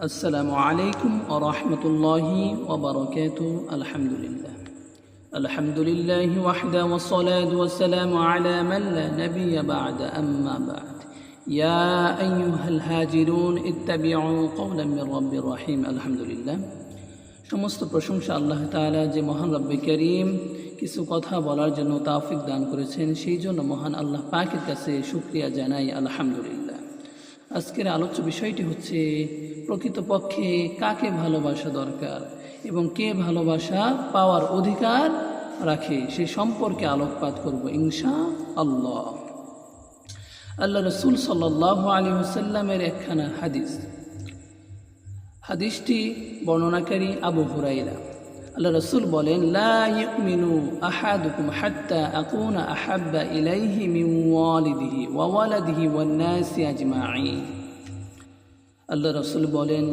السلام عليكم ورحمة الله وبركاته الحمد لله الحمد لله وحده والصلاة والسلام على من لا نبي بعد أما بعد يا أيها الهاجرون اتبعوا قولا من رب الرحيم الحمد لله সমস্ত প্রশংসা আল্লাহ তাআলা যে মহান রব্বে করিম কিছু কথা বলার জন্য তাওফিক দান করেছেন সেই জন্য মহান আল্লাহ পাকের কাছে শুক্রিয়া জানাই আলহামদুলিল্লাহ আজকের আলোচ্য বিষয়টি হচ্ছে প্রকৃতপক্ষে কাকে ভালোবাসা দরকার এবং কে ভালোবাসা পাওয়ার অধিকার রাখে, সে সম্পর্কে আলোকপাত করব ইনশা আল্লাহ আল্লাহ রসুল সাল্লাহ আলী হুসাল্লামের একখানা হাদিস। হাদিসটি বর্ণনাকারী আবু হুরাইরা আল্লাহ রসুল বলেন, লা ইউমিনু আহাদুকুম হাত্তা আকুনা আহাব্বা ইলাইহি মিন ওয়ালিদিহি ওয়া ওয়ালাদিহি ওয়ান নাসি আজমাইন আল্লাহ রসুল বলেন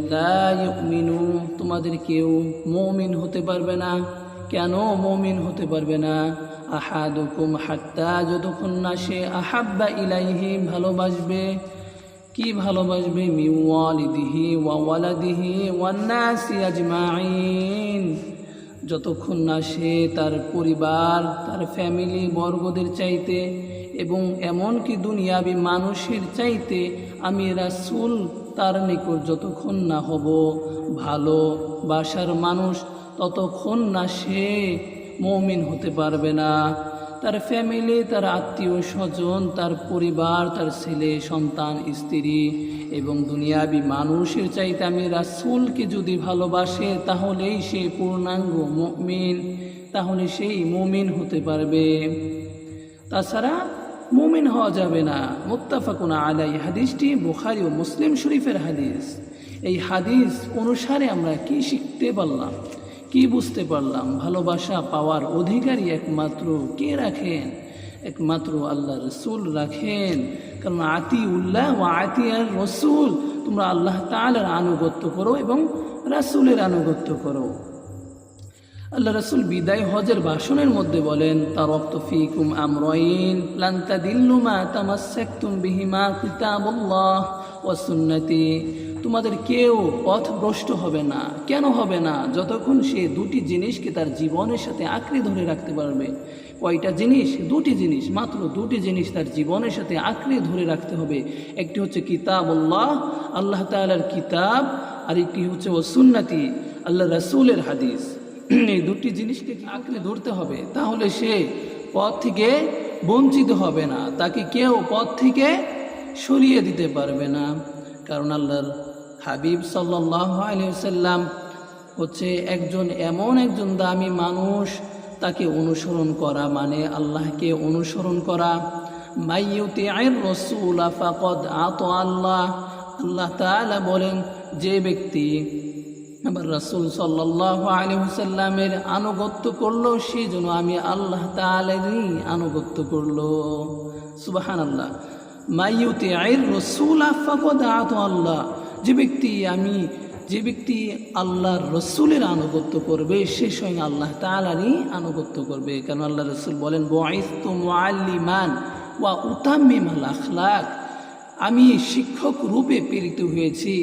মিনু তোমাদের কেউ মৌমিন হতে পারবে না। কেন মৌমিন হতে পারবে না? আহাদুকুম হাত্তা, যতক্ষণ না সে আহাব্বা ইলাইহি, ভালোবাসবে। কি ভালোবাসবে? মিওয়ালিদিহি ওয়াওয়ালাদিহি ওয়ান্নাসি আজমাইন। যতক্ষণ না সে তার পরিবার, তার ফ্যামিলি বর্গদের চাইতে এবং এমনকি দুনিয়াবি মানুষের চাইতে আমি রাসুল তার নিকট যতক্ষণ না হব ভালো বাসার মানুষ, ততক্ষণ না সে মৌমিন হতে পারবে না। তার ফ্যামিলি তার আত্মীয় স্বজন, তার পরিবার, তার ছেলে, সন্তান, স্ত্রী এবং দুনিয়াবি মানুষের চাইতে আমি রাসুলকে যদি ভালোবাসে, তাহলেই সে পূর্ণাঙ্গ মমিন, তাহলে সেই মমিন হতে পারবে। তাছাড়া মুমিন হওয়া যাবে না। মুত্তাফাকুনা আলাই হাদিসটি বুখারি ও মুসলিম শরীফের হাদিস। এই হাদিস অনুসারে আমরা কি শিখতে পারলাম? কি বুঝতে পারলাম? ভালোবাসা পাওয়ার অধিকারী একমাত্র কে রাখেন? একমাত্র আল্লাহ রসুল রাখেন। কারণ আতি উল্লাহ ও আতি আর রসুল, তোমরা আল্লাহ তালার আনুগত্য করো এবং রাসুলের আনুগত্য করো। আল্লাহ রসুল বিদায় হজের ভাষণের মধ্যে বলেন তার ফিকুম আমরইন লান্তা দিল্লুমা তামাসাকুম বিহিমা কিতাবুল্লাহ। ও সুন্নতি। তোমাদের কেউ পথভ্রষ্ট হবে না। কেন হবে না? যতক্ষণ সে দুটি জিনিসকে তার জীবনের সাথে আঁকড়ে ধরে রাখতে পারবে। কয়টা জিনিস? দুটি জিনিস। মাত্র দুটি জিনিস তার জীবনের সাথে আঁকড়ে ধরে রাখতে হবে। একটি হচ্ছে কিতাব আল্লাহ আল্লাহ তালার কিতাব, আর একটি হচ্ছে ও সুন্নাতি, আল্লাহ রসুলের হাদিস। এই দুটি জিনিসকে আঁকড়ে ধরতে হবে? তাহলে সে পথ থেকে বঞ্চিত হবে না। তাকে কেউ পথ থেকে সরিয়ে দিতে পারবে না। কারণ আল্লাহর হাবিব সাল্লাহ আলিয়াল্লাম হচ্ছে একজন এমন একজন দামি মানুষ, তাকে অনুসরণ করা মানে আল্লাহকে অনুসরণ করা। মাইয়ুতি আয়ের রসুল আফাকদ আত আল্লাহ। আল্লাহ তালা বলেন, যে ব্যক্তি আবার রাসুল সাল্লাহ আলী হুসাল্লামের আনুগত্য করল সেই জন্য আমি আল্লাহ তালেরই আনুগত্য করল। সুবাহান আল্লাহ মাইয়ুতি আয়ের রসুল আফাকদ আত আল্লাহ। যে ব্যক্তি আমি, যে ব্যক্তি আল্লাহর রসুলের আনুগত্য করবে, সে স্বয়ং আল্লাহ তালারই আনুগত্য করবে। কেন আল্লাহ রসুল বলেন বয়স্ত ওয়া উতাম্মিমাল আখলাক। আমি শিক্ষক রূপে প্রেরিত হয়েছি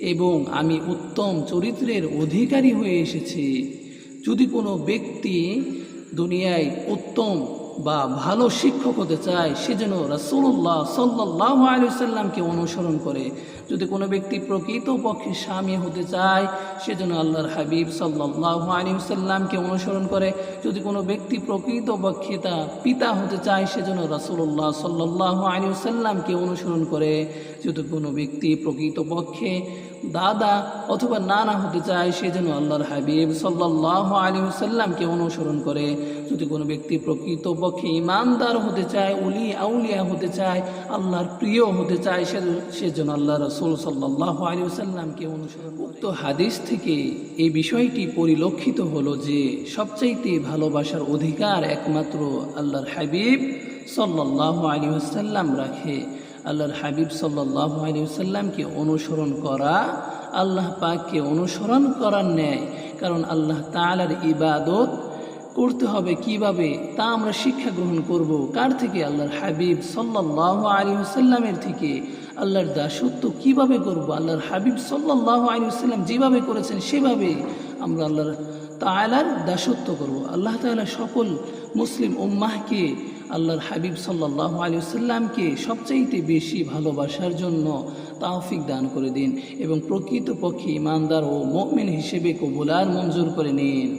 এবং আমি উত্তম চরিত্রের অধিকারী হয়ে এসেছি। যদি কোনো ব্যক্তি দুনিয়ায় উত্তম বা ভালো শিক্ষক হতে চায়, সে যেন রাসুল্লাহ সাল্লাহ আলু সাল্লামকে অনুসরণ করে। যদি কোনো ব্যক্তি প্রকৃত পক্ষে স্বামী হতে চায়, সে যেন আল্লাহর হাবিব সাল্লাহ আলী সাল্লামকে অনুসরণ করে। যদি কোনো ব্যক্তি প্রকৃত পক্ষে তা পিতা হতে চায়, সে যেন রাসুল্লাহ সাল্লাহ আলী সাল্লামকে অনুসরণ করে। যদি কোনো ব্যক্তি প্রকৃত পক্ষে দাদা অথবা নানা হতে চায়, সে যেন আল্লাহর হাবিব সাল্লাহ আলী সাল্লামকে অনুসরণ করে। যদি কোনো ব্যক্তি প্রকৃত পক্ষে ইমানদার হতে চায় উলি আউলিয়া হতে চায়, আল্লাহর প্রিয় হতে চায়, সে সে যেন আল্লাহ রসুল সাল্লাহ আলী সাল্লামকে অনুসরণ উক্ত হাদিস থেকে এই বিষয়টি পরিলক্ষিত হলো যে, সবচাইতে ভালোবাসার অধিকার একমাত্র আল্লাহর হাবিব সাল্লাহ আলী সাল্লাম রাখে। আল্লাহর হাবিব সাল্লাহ আলী সাল্লামকে অনুসরণ করা, আল্লাহ পাককে অনুসরণ করার ন্যায়। কারণ আল্লাহ তালার ইবাদত করতে হবে কীভাবে? তা আমরা শিক্ষা গ্রহণ করব কার থেকে? আল্লাহর হাবিব সাল্লাহ আলী সাল্লামের থেকে। আল্লাহর দাসত্ব কীভাবে করব? আল্লাহর হাবিব সাল্লাহ আলিয়াল্লাম যেভাবে করেছেন সেভাবে আমরা আল্লাহর তালার দাসত্ব করব। আল্লাহ তাআলা সকল মুসলিম উম্মাহকে আল্লাহর হাবিব সাল্লাহ আলিয়াল্লামকে সবচাইতে বেশি ভালোবাসার জন্য তাওফিক দান করে দিন এবং প্রকৃতপক্ষে ইমানদার ও মমিন হিসেবে কবুলার মঞ্জুর করে নিন।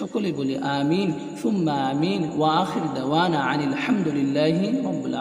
সকলে বলে আমিন, সুম্মা আমিন, ওয়া আখির দাওয়ানা আনিল আহমদুলিল্লাহ রব্বুল